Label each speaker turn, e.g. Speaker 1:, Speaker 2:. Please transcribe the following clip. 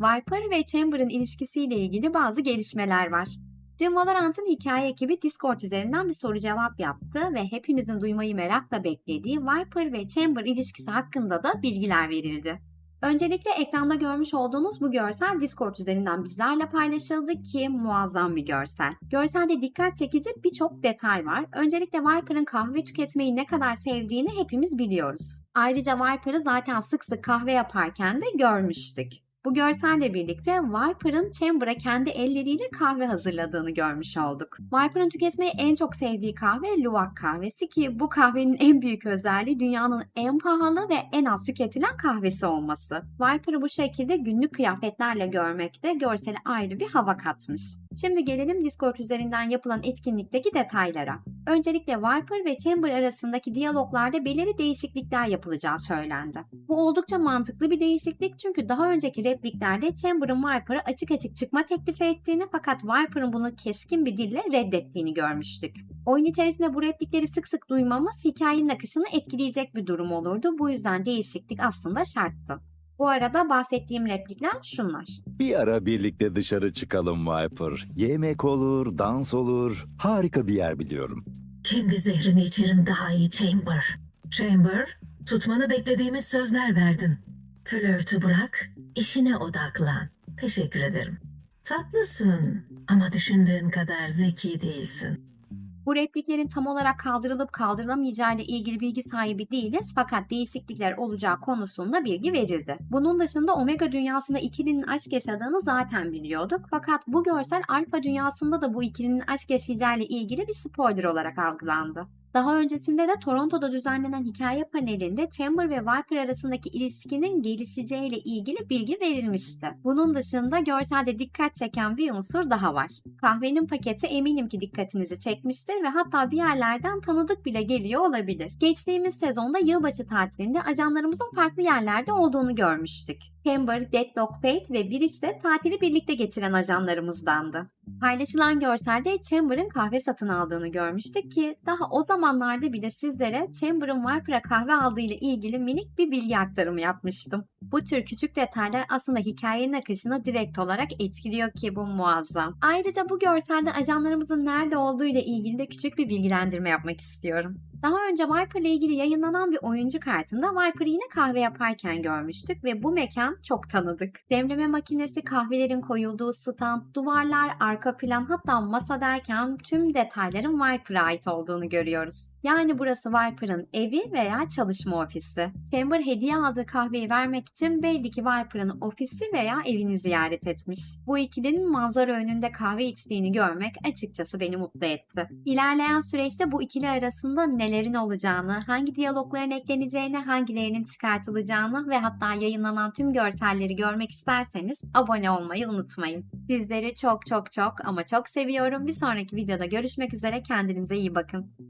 Speaker 1: Viper ve Chamber'ın ilişkisiyle ilgili bazı gelişmeler var. Dün Valorant'ın hikaye ekibi Discord üzerinden bir soru cevap yaptı ve hepimizin duymayı merakla beklediği Viper ve Chamber ilişkisi hakkında da bilgiler verildi. Öncelikle ekranda görmüş olduğunuz bu görsel Discord üzerinden bizlerle paylaşıldı ki muazzam bir görsel. Görselde dikkat çekici birçok detay var. Öncelikle Viper'ın kahve tüketmeyi ne kadar sevdiğini hepimiz biliyoruz. Ayrıca Viper'ı zaten sık sık kahve yaparken de görmüştük. Bu görselle birlikte Viper'ın Chamber'a kendi elleriyle kahve hazırladığını görmüş olduk. Viper'ın tüketmeyi en çok sevdiği kahve Luwak kahvesi ki bu kahvenin en büyük özelliği dünyanın en pahalı ve en az tüketilen kahvesi olması. Viper'ı bu şekilde günlük kıyafetlerle görmek de görsele ayrı bir hava katmış. Şimdi gelelim Discord üzerinden yapılan etkinlikteki detaylara. Öncelikle Viper ve Chamber arasındaki diyaloglarda belirli değişiklikler yapılacağı söylendi. Bu oldukça mantıklı bir değişiklik çünkü daha önceki repliklerde Chamber'ın Viper'a açık açık çıkma teklifi ettiğini fakat Viper'ın bunu keskin bir dille reddettiğini görmüştük. Oyun içerisinde bu replikleri sık sık duymamız hikayenin akışını etkileyecek bir durum olurdu. Bu yüzden değişiklik aslında şarttı. Bu arada bahsettiğim replikler şunlar.
Speaker 2: Bir ara birlikte dışarı çıkalım Viper. Yemek olur, dans olur. Harika bir yer biliyorum.
Speaker 3: Kendi zehrimi içerim daha iyi Chamber. Chamber, tutmanı beklediğimiz sözler verdin. Flörtü bırak, işine odaklan. Teşekkür ederim. Tatlısın ama düşündüğün kadar zeki değilsin.
Speaker 1: Bu repliklerin tam olarak kaldırılıp kaldırılamayacağı ile ilgili bilgi sahibi değiliz fakat değişiklikler olacağı konusunda bilgi verildi. Bunun dışında Omega dünyasında ikilinin aşk yaşadığını zaten biliyorduk fakat bu görsel Alfa dünyasında da bu ikilinin aşk yaşayacağı ile ilgili bir spoiler olarak algılandı. Daha öncesinde de Toronto'da düzenlenen hikaye panelinde Chamber ve Viper arasındaki ilişkinin gelişeceğiyle ilgili bilgi verilmişti. Bunun dışında görselde dikkat çeken bir unsur daha var. Kahvenin paketi eminim ki dikkatinizi çekmiştir ve hatta bir yerlerden tanıdık bile geliyor olabilir. Geçtiğimiz sezonda yılbaşı tatilinde ajanlarımızın farklı yerlerde olduğunu görmüştük. Chamber, Deadlock Fate ve Breach de tatili birlikte geçiren ajanlarımızdandı. Paylaşılan görselde Chamber'ın kahve satın aldığını görmüştük ki daha o zamanlarda bile sizlere Chamber'ın Viper'a kahve aldığı ile ilgili minik bir bilgi aktarımı yapmıştım. Bu tür küçük detaylar aslında hikayenin akışını direkt olarak etkiliyor ki bu muazzam. Ayrıca bu görselde ajanlarımızın nerede olduğu ile ilgili de küçük bir bilgilendirme yapmak istiyorum. Daha önce Viper ile ilgili yayınlanan bir oyuncu kartında Viper'ı yine kahve yaparken görmüştük ve bu mekan çok tanıdık. Demleme makinesi, kahvelerin koyulduğu stand, duvarlar, arka plan hatta masa derken tüm detayların Viper'a ait olduğunu görüyoruz. Yani burası Viper'ın evi veya çalışma ofisi. Chamber hediye aldığı kahveyi vermek için belli ki Viper'ın ofisi veya evini ziyaret etmiş. Bu ikilinin manzara önünde kahve içtiğini görmek açıkçası beni mutlu etti. İlerleyen süreçte bu ikili arasında nelerin olacağını, hangi diyalogların ekleneceğini, hangilerinin çıkartılacağını ve hatta yayınlanan tüm görselleri görmek isterseniz abone olmayı unutmayın. Sizleri çok çok çok ama çok seviyorum. Bir sonraki videoda görüşmek üzere. Kendinize iyi bakın.